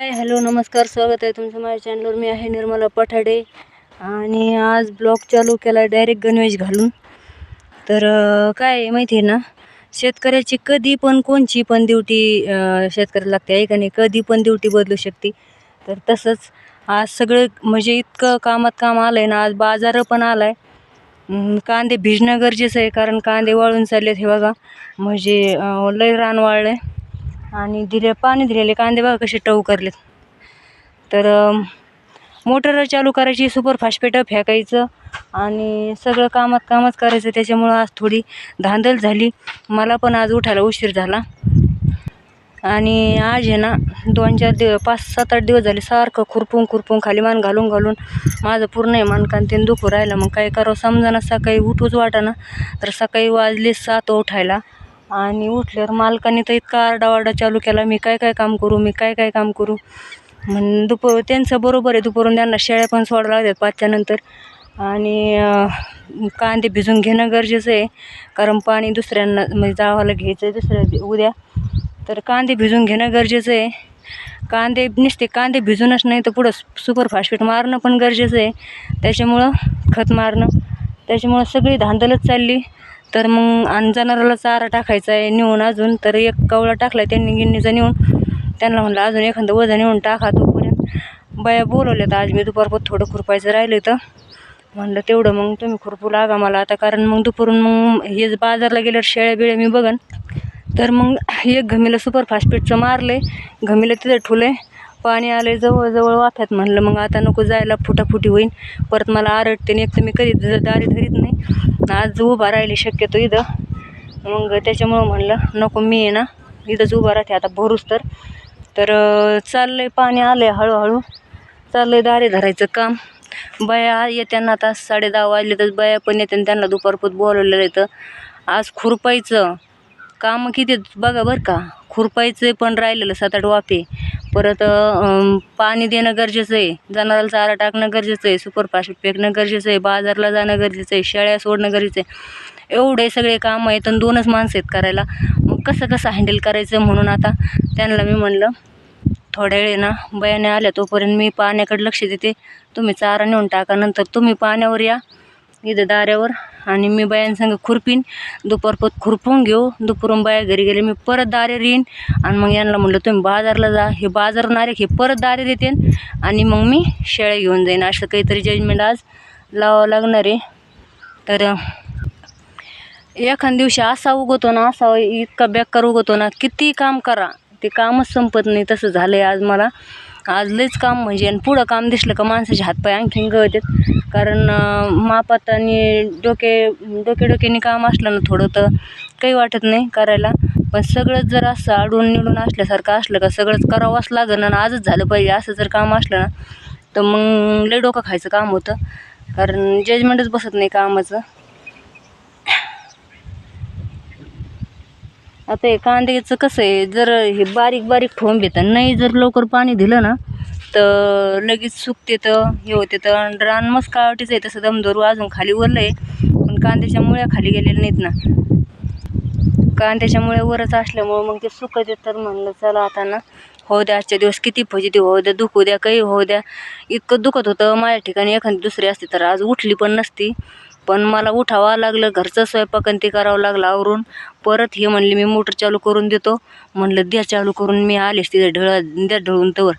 Hi hello नमस्कार स्वागत आहे तुमचं माझ्या चॅनलवर मी आहे निर्मला पठाडे आणि आज ब्लॉग चालू केला डायरेक्ट गणवेश घालून. तर काय आहे माहिती आहे ना शेतकऱ्याची कधी पण कोणची पण ड्युटी शेतकऱ्याला लागते आहे का नाही? कधी पण ड्युटी बदलू शकते. तर तसंच आज सगळं म्हणजे इतकं कामात काम आलं आहे ना आज बाजार पण आला आहे कांदे भिजणं गरजेचं आहे कारण कांदे वाळून चाललेत हे बघा. म्हणजे लय रान वाळलं आहे आणि दिले पाणी दिलेले कांदे बघा कसे टव करलेत. तर मोटर चालू करायची सुपर फास्टपेटं फेकायचं आणि सगळं कामात कामच करायचं. त्याच्यामुळं आज थोडी धांदल झाली. मला पण आज उठायला उशीर झाला. आणि आज आहे ना दोन चार दिवस पाच सात आठ दिवस झाले सारखं खुरपून खुरपून खाली मान घालून घालून माझं पूर्ण आहे मानकान ते दुखू राहिलं. मग काय करावं? समजा ना सकाळी उठूच वाटाना. तर सकाळी वाजले सात उठायला. आणि उठल्यावर मालकाने तर इतका आरडाओरडा चालू केला मी काय काय काम करू मी काय काय काम करू? म्हण दुपार त्यांचं बरोबर आहे दुपारून त्यांना शेळ्या पण सोडायला लागतात पाचच्या नंतर. आणि कांदे भिजून घेणं गरजेचं आहे कारण पाणी दुसऱ्यांना म्हणजे जावाला घ्यायचं आहे दुसऱ्या उद्या. तर कांदे भिजून घेणं गरजेचं आहे. कांदे नुसते कांदे भिजूनच नाही तर पुढं सुपर फास्फेट मारणं पण गरजेचं आहे. त्याच्यामुळं खत मारणं त्याच्यामुळं सगळी धांदलच चालली. तर मग आणि जनावराला चारा टाकायचा आहे नेऊन अजून तर एक कवळा टाकला त्यांनी गिन्नीचा नेऊन. त्यांना म्हणलं अजून एखादं वजन नेऊन टाका तोपर्यंत. बाया बोलवल्यात आज मी दुपारपर्यंत थोडं खुरपायचं राहिलं तर म्हणलं तेवढं मग तुम्ही खुरपू लागा मला आता कारण मग दुपारून मग हे बाजारला गेल्यावर शेळ्या बिळ्या मी बघन. तर मग एक घमीला सुपर मारलं मारले घमीला तिथं ठुले पाणी आलं जवळजवळ वाफ्यात म्हणलं मग आता नको जायला फुटाफुटी होईन. परत मला आरडते आणि तर मी कधी दारी धरीत नाही. आज उभा राहिली शक्यतो इथं. मग त्याच्यामुळं म्हणलं नको मी आहे ना इथंच उभा राहते आता भरूच तर. तर चाललं चाललंय पाणी आलं आहे हळूहळू. चाललंय दारे धरायचं काम. बाया येत्यांना आता साडे दहा वाजले तर बाया पण येते त्यांना दुपारपूत बोलवलेलं येतं आज खुरपायचं. काम किती बघा बरं का. खुरपायचं पण राहिलेलं सात आठ वाफे. परत पाणी देणं गरजेचं आहे. जनावराला चारा टाकणं गरजेचं आहे. सुपरफास्ट फेकणं गरजेचं आहे. बाजारला जाणं गरजेचं आहे. शेळ्या सोडणं गरजेचं आहे. एवढे सगळे काम आहेत आणि दोनच माणसं आहेत करायला. मग कसं कसं हँडल करायचं म्हणून आता त्यांना मी म्हणलं थोड्या वेळ ना बयाने आल्या तोपर्यंत मी पाण्याकडे लक्ष देते. तुम्ही चारा नेऊन टाका. नंतर तुम्ही पाण्यावर या. इथं दाऱ्यावर आणि मी बायांसंग खुरपीन दुपारपत खुरपून घेऊ. दुपारून बाया घरी गेले मी परत दारेर येईन आणि मग यांना म्हणलं तुम्ही बाजारला जा. हे बाजार नारे हे परत दारेर येते आणि मग मी शेळ्या घेऊन जाईन. असं काहीतरी जजमेंट आज लावावं लागणार आहे. तर एखाद दिवशी असा उगवतो ना असा इतका बेकार उगवतो ना किती काम करा. ते कामच संपत नाही. तसं झालं आहे आज मला. आज लईच काम म्हणजे आणि पुढं काम दिसलं का माणसाचे हातपाय आणखीन गळतात. कारण मापात आणि डोके डोके डोक्याने काम असलं ना थोडं तर काही वाटत नाही करायला. पण सगळंच जर असं अडून निडून असल्यासारखं असलं का सगळंच करावंच लागलं आणि आजच झालं पाहिजे असं जर काम असलं ना तर मग लय डोकं खायचं काम होतं. कारण जजमेंटच बसत नाही कामाचं. आता हे कांद्याचं कसं आहे जर हे बारीक बारीक ठोंब येतं नाही जर लवकर पाणी दिलं ना तर लगेच सुकते तर हे होते तर रान मस्त काळटीचं आहे तसं दमदोरू अजून खाली वरलं आहे पण कांद्याच्या मुळ्या खाली गेलेल्या नाहीत ना. कांद्याच्या मुळ्या वरच असल्यामुळं मग ते सुकत तर म्हणलं चला आता ना हो द्या आजच्या दिवस किती पॉझिटिव्ह होऊ द्या दुखू द्या काही होऊ द्या. इतकं दुखत होतं माझ्या ठिकाणी एखादी दुसरी असते तर आज उठली पण नसती. पण मला उठावं लागलं घरचं स्वयंपाक आणि ते करावं लागलं आवरून. परत हे म्हणले मी मोटर चालू करून देतो. म्हणलं द्या चालू करून मी आलेच तिथे ढळ द्या ढळून तवर.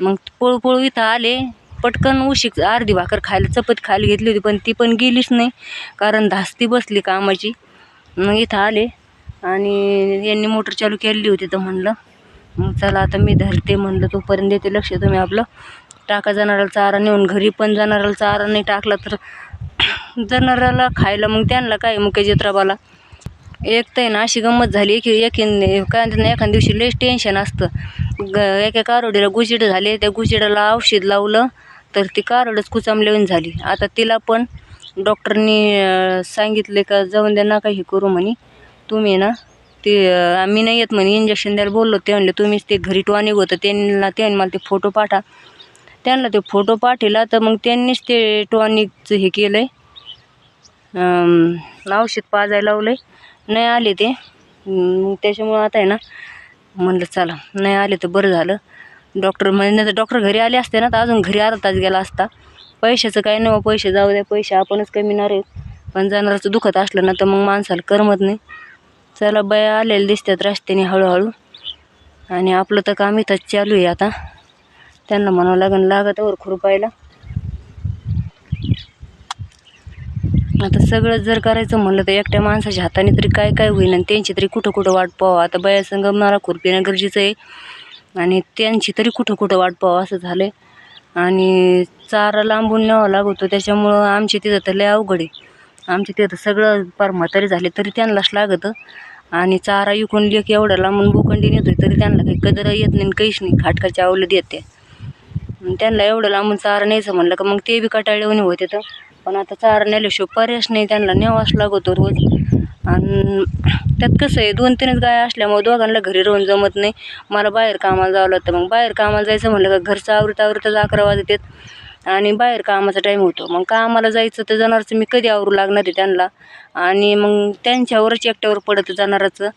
मग पळू पळू इथं आले. पटकन उशीक अर्धी भाकर खायला चपाती खायला घेतली होती पण ती पण गेलीच नाही कारण धास्ती बसली कामाची. मग इथं आले आणि यांनी मोटर चालू केलेली होती तर म्हणलं मग चला आता मी धरते म्हणलं तोपर्यंत देते लक्ष तुम्ही आपलं. टाका जाणाराला चारा नेऊन घरी पण जाणाराला चारा नाही टाकला तर जनावराला खायला मग त्यांना काय मुख्य जत्राबाला? एक तर आहे ना अशी गंमत झाली की एक काय म्हणतात ना एखाद्या दिवशी लयच टेन्शन असतं. ग एका कारोडीला गुचिड झाले त्या गुचिडाला औषध लावलं तर ती कारोडच कुचामल्यावून झाली. आता तिला पण डॉक्टरनी सांगितले का जाऊन द्या नका हे करू म्हणे. तुम्ही ना ते आम्ही नाही येत म्हणे इंजेक्शन द्यायला बोललो ते म्हणले तुम्हीच ते घरी टॉनिक होतं त्यांना त्यांनी मला ते फोटो पाठा. त्यांना ते फोटो पाठवला तर मग त्यांनीच ते टॉनिकचं हे केलं आहे औषध पाजायला लावलं आहे नाही आले ते. त्याच्यामुळं आता आहे ना म्हणलं चला नाही आले तर बरं झालं. डॉक्टर म्हणजे डॉक्टर घरी आले असते ना तर अजून घरी अर्धा तास गेला असता. पैशाचं काही नाही हो, पैसे जाऊ द्या पैसे आपणच कमीणार आहेत पण जनावराचं दुखत असलं ना तर मग माणसाला करमत नाही. चला बाया आलेले दिसतात रस्त्याने हळूहळू. आणि आपलं तर काम इथंच चालू आहे आता. त्यांना म्हणावं लागेल लागतावर खुरपायला आता सगळं जर करायचं म्हणलं तर एकट्या माणसाच्या हाताने तरी काय काय होईल आणि त्यांची तरी कुठं कुठं वाट पाहावं? आता बाया संग मला खुरपिणं गरजेचं आहे. आणि त्यांची तरी कुठं कुठं वाट पाहावं असं झालं आहे आणि चारा लांबून न्यावा लागतो त्याच्यामुळं आमचे तिथं तर लय अवघड आहे. आमच्या तिथं सगळं फार म्हातारी झाले तरी त्यांनाच लागतं. आणि चारा विकून लेख एवढा लांबून भूखंडी नेतोय तरी त्यांना काही कदर येत नाही आणि काहीच नाही. खाटकाच्या आवलं येते आणि त्यांना एवढं लांबून चारा न्यायचं म्हणलं का मग ते बी कटाळले होते तर. पण आता चारा नेल्याशिवाय पर्यायच नाही त्यांना न्यावाच लागतो रोज. आणि त्यात कसं आहे दोन तीनच गाय असल्यामुळे दोघांना घरी राहून जमत नाही. मला बाहेर कामाला जावं लागतं मग बाहेर कामाला जायचं म्हणलं का घरचं आवृत आवरताच अकरा वाजतात. आणि बाहेर कामाचा टाईम होतो. मग कामाला जायचं तर जाणारचं मी कधी आवरू लागणार आहे त्यांना? आणि मग त्यांच्यावरच एकट्यावर पडतं जाणाराचं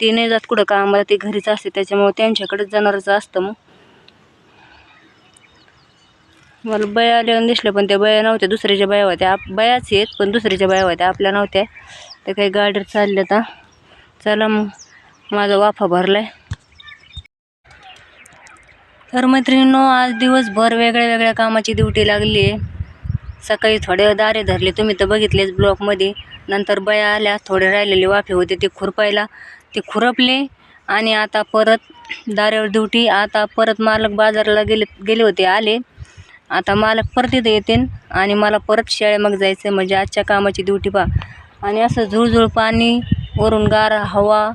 ते नाही जात कुठं कामाला ते घरीच असते त्याच्यामुळे त्यांच्याकडेच जाणारचं असतं मग. मला बया आल्यावर दिसलं पण त्या बया नव्हत्या. दुसऱ्याच्या बया होत्या. आप बयाच आहेत पण दुसऱ्याच्या बया होत्या. आपल्या नव्हत्या. त्या काही गाडीवर चालल्या आता. चला मग. माझा वाफा भरलाय. तर मैत्रिणींनो आज दिवसभर वेगळ्या वेगळ्या कामाची ड्युटी लागली आहे सकाळी थोडे दारे धरले. तुम्ही तर बघितलेच ब्लॉकमध्ये नंतर बया आल्या. थोडे राहिलेले वाफे होते. ते खुरपायला. ते खुरपले. आणि आता परत दारेवर ड्युटी. आता परत मालक बाजाराला गेले गेले होते. आले. आता मालक परत इथं येतील आणि मला परत शाळे मग जायचं आहे म्हणजे आजच्या कामाची ड्युटी पहा. आणि असं झुळझुळ पाणी वरून गार हवा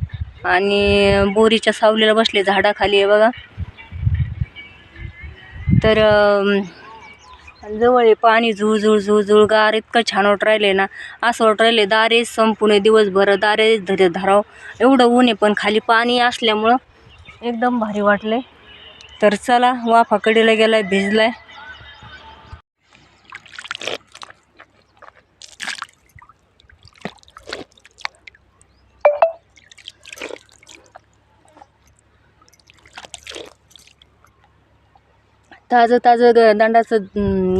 आणि बोरीच्या सावलीला बसले झाडाखाली आहे बघा. तर जवळ आहे पाणी झुळझुळ झुळझुळ गार इतकं छान वाट राहिले ना. असं वाट राहिले दारे संपूर्ण दिवसभर दारे धरे धराव. एवढं ऊन आहे पण खाली पाणी असल्यामुळं एकदम भारी वाटले तर चला वाफाकडीला गेलाय भिजलाय. ताजं ताजं ग दंडाचं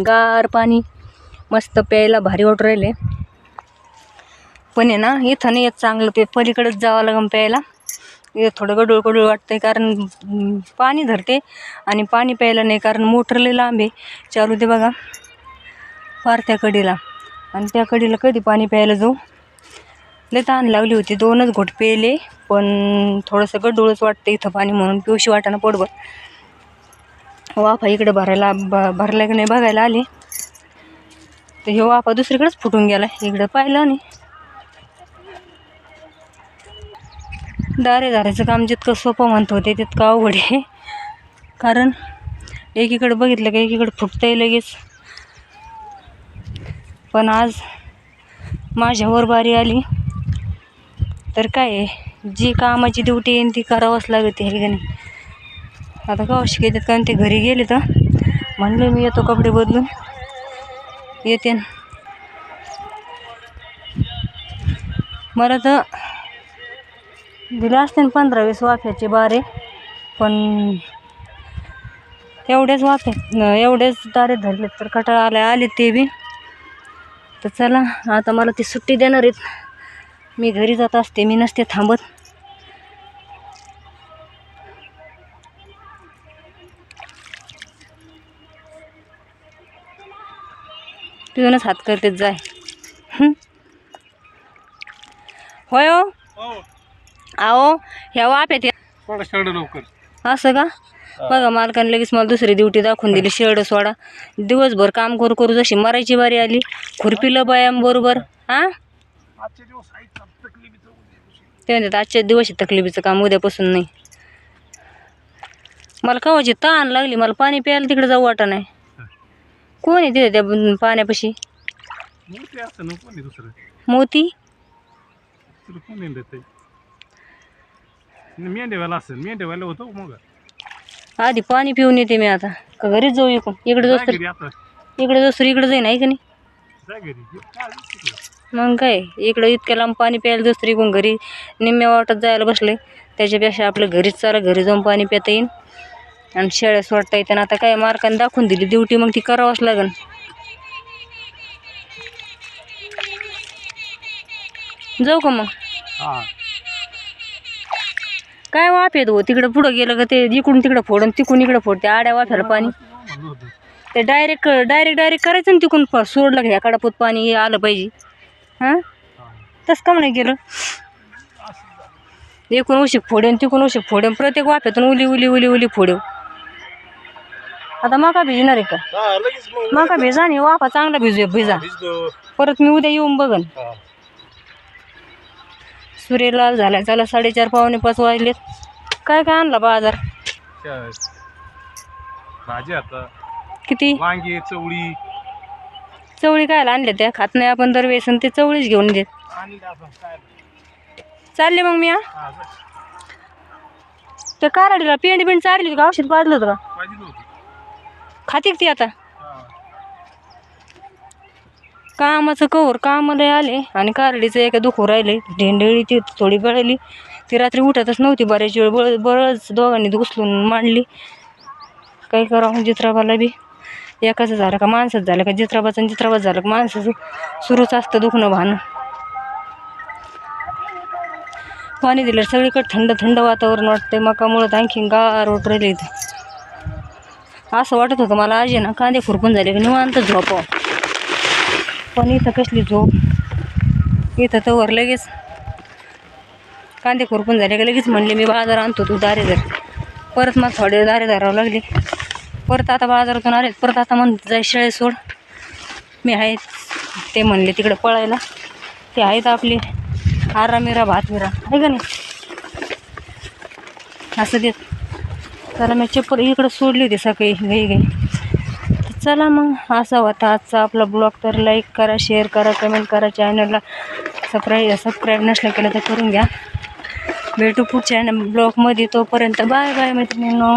गार पाणी मस्त प्यायला भारी वाटू राहिले. पण आहे ना इथं नाही येत चांगलं ते. पलीकडेच जावं लागेल प्यायला. इथं थोडं गडूळ गडूळ वाटतंय कारण पाणी धरते आणि पाणी प्यायला नाही कारण मोटरले लांब आहे. चालू दे बघा. फार त्या कडीला. आणि त्या कडीला कधी पाणी प्यायला जाऊ? लई ताण लागली होती. दोनच घोट प्यायले पण थोडंसं गडूळच वाटतं इथं पाणी म्हणून. पिवशी वाटाणा पोटभर. हो, वाफा इकडे भरायला ब भरला की नाही बघायला आले. तर हे वाफा दुसरीकडेच फुटून गेला इकडं पाहिलं नाही दारे दारेचं काम जितकं सोपं म्हणतो ते तितकं अवघड आहे. कारण एकीकडे बघितलं का एकीकडे फुटतंय लगेच. पण आज माझ्यावर बारी आली. तर काय आहे जी कामाची ड्युटी येईन ती करावंच लागते हे का नाही? आता का शिकायतात कारण ते घरी गेले तर म्हणलं मी येतो कपडे बदलून. येते मला तर दिले असते ना पंधरा वीस वाफ्याचे बारे पण एवढेच वाफे एवढेच दारे धरले तर कटाळा आले आले ते बी. तर चला आता मला ती सुट्टी देणार आहेत. मी घरी जात असते मी नसते थांबत. तिथूनच हात करतेच जाय. होय हो? हो. आहो ह्या वाफ्यात या- थोडा शर्ट लवकर. असं का? बघा मालकाने लगेच मला दुसरी ड्युटी दाखवून दिली. शेड सोडा. दिवसभर काम करू करू जशी मरायची बारी आली खुरपीलं बायाम बरोबर. हां. ते म्हणतात आजच्या दिवस आहे तकलिफीचं काम उद्यापासून नाही. मला कवाची ताण लागली मला पाणी प्यायला तिकडे जाऊ वाटा नाही. कोण आहे तिथे त्या पाण्यापाशी? मूर्ती असतं ना कोणी दुसरं? मोती? तुला कोणी देत मेंढेवाला असेल मेंढेवाला होतो मग? आधी पाणी पिऊन येते मी आता. का घरीच जाऊ इकडून? इकडे जाऊ तर घरी आता. इकडे जाऊ तर इकडे जाईन आहे का नाही? काय तिकडं? मग काय इकडं इतक्या लांब पाणी प्यायला दुसरी कोण घरी निम्म्या वाटत जायला बसले त्याच्यापेक्षा आपलं घरीच चाला घरी जाऊन पाणी पिता येईन. आणि शेळ्या सोडता येते आता काय मार्काने दाखवून दिली ड्युटी मग ती करावंच लागन जाऊ का मग? हा. काय वाफ येतो तिकडं पुढं गेलं का ते इकडून तिकडं फोडून तिकडून इकडं फोड ते आड्या वाफ्याला पाणी. ते डायरेक्ट डायरेक्ट डायरेक्ट करायचं ना तिकडून प- सोडलं घ्या कडापूत पाणी आलं पाहिजे. हां? हा. तसं कम नाही गेलं? एकूण उशीक फोडेन तिकून उशीक फोडेन प्रत्येक वाफ्यातून उली उली उली उली फोडेव आता माका भिजणार आहे का? हा, लगेच मग माका भिजा आणि वाफा चांगला भिजू भिजा. भिजलो. परत मी उद्या येऊन बघन. हा. सूर्यलाल झाला चला साडेचार पावणे पाच वाजलेत. काय काय आणला बाजार? भाजी आता. किती? वांगी चवळी. चवळी काय आणल्या त्या? खात नाही आपण दरवेळेस आणि ते चवळीच घेऊन देत. आणि आपण काय? चालले मग मी हा? हा, बस. त्या काराडीला पेंड बिंड चारली का? औषध पाजलं होतं का? नव्हती खाते ती आता. कामाचं कवर कामाला आले. आणि कारडीचं एका दुखू राहिले. ढेंडळी ती थोडी गळली ती रात्री उठतच नव्हती. बऱ्याच वेळ बळ बळच दोघांनी घुसलून मांडली. काही करावं जित्राबाला बी? एकाचं झालं का माणसाच झालं का? जित्राबाचं आणि जित्राबाच झालं का माणसाचं? सुरूच असतं दुखणं भानं. पाणी दिलं सगळीकडे थंड थंड वातावरण वाटतंय. मकामुळं आणखीन गार होत राहिले इथं. असं वाटत होतं मला आज ना कांदे खुरपून झाले की निवांत झोपावं पण इथं कसली झोप? इथं तर वर लगेच कांदे खुरपून झाले का लगेच म्हणले मी बाजार आणतो तू दारे धर परत मग थोडे दारे धरावं लागले. परत आता बाजारातून आले परत आता म्हण जाय शेळे सोड. मी आहे ते म्हणले तिकडे पळायला. ते आहेत आपले. हारा मिरा भात मिरा आहे का नाही? असं देत. चला मी चप्पल इकडं सोडली होती सकाळी गई गई तर चला मग असा होता आजचा आपला ब्लॉग. तर लाईक करा शेअर करा कमेंट करा चॅनलला सबस्क्राईब सबस्क्राईब नसलं केलं तर करून घ्या. भेटू पुढच्या ब्लॉगमध्ये तोपर्यंत. बाय बाय मैत्रिणींनो.